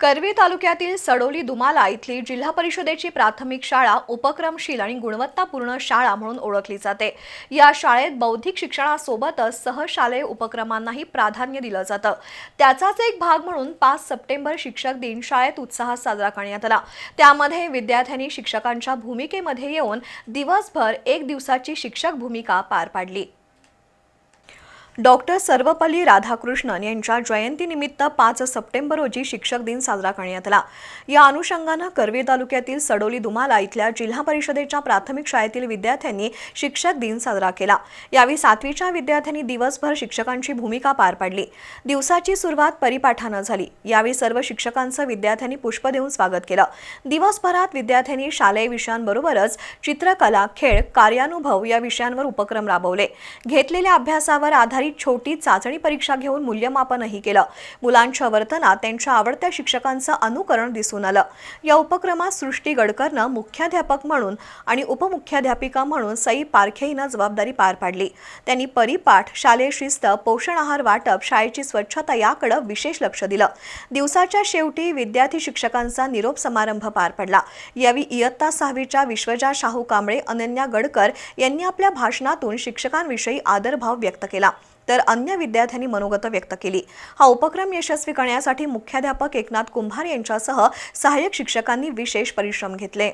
करवी तालुक्यातील सडोली दुमाला इथली जिल्हा परिषदेची प्राथमिक शाळा उपक्रमशील आणि गुणवत्तापूर्ण शाळा म्हणून ओळखली जाते. या शाळेत बौद्धिक शिक्षणासोबतच सहशालेय उपक्रमांनाही प्राधान्य दिलं जातं. त्याचाच एक भाग म्हणून पाच सप्टेंबर शिक्षक दिन शाळेत उत्साहात साजरा करण्यात आला. त्यामध्ये विद्यार्थ्यांनी शिक्षकांच्या भूमिकेमध्ये येऊन दिवसभर एक दिवसाची शिक्षक भूमिका पार पाडली. डॉक्टर सर्वपल्ली राधाकृष्णन यांच्या जयंतीनिमित्त पाच सप्टेंबर रोजी शिक्षक दिन साजरा करण्यात आला. या अनुषंगानं कर्वे तालुक्यातील सडोली दुमाला इथल्या जिल्हा परिषदेच्या प्राथमिक शाळेतील विद्यार्थ्यांनी शिक्षक दिन साजरा केला. यावेळी सातवीच्या विद्यार्थ्यांनी दिवसभर शिक्षकांची भूमिका पार पाडली. दिवसाची सुरुवात परिपाठानं झाली. यावेळी सर्व शिक्षकांचं विद्यार्थ्यांनी पुष्प देऊन स्वागत केलं. दिवसभरात विद्यार्थ्यांनी शालेय विषयांबरोबरच चित्रकला खेळ कार्यानुभव या विषयांवर उपक्रम राबवले. घेतलेल्या अभ्यासावर आधारित छोटी चाचणी परीक्षा घेऊन मूल्यमापनही केलं. मुलांच्या वर्तनात त्यांच्या आवडत्या शिक्षकांचं अनुकरण दिसून आलं. या उपक्रमात सृष्टी गडकरनं मुख्याध्यापक म्हणून आणि उपमुख्याध्यापिका म्हणून सई पारखे हिनं जबाबदारी पार पाडली. त्यांनी परिपाठ शालेय शिस्त पोषण आहार वाटप शाळेची स्वच्छता याकडे विशेष लक्ष दिलं. दिवसाच्या शेवटी विद्यार्थी शिक्षकांचा निरोप समारंभ पार पडला. यावेळी इयत्ता सहावीच्या विश्वजा शाहू कांबळे अनन्या गडकर यांनी आपल्या भाषणातून शिक्षकांविषयी आदरभाव व्यक्त केला. तर अन्य विद्यार्थ्यांनी मनोगत व्यक्त केली. हा उपक्रम यशस्वी करण्यासाठी मुख्याध्यापक एकनाथ कुंभार यांच्यासह सहाय्यक शिक्षकांनी विशेष परिश्रम घेतले.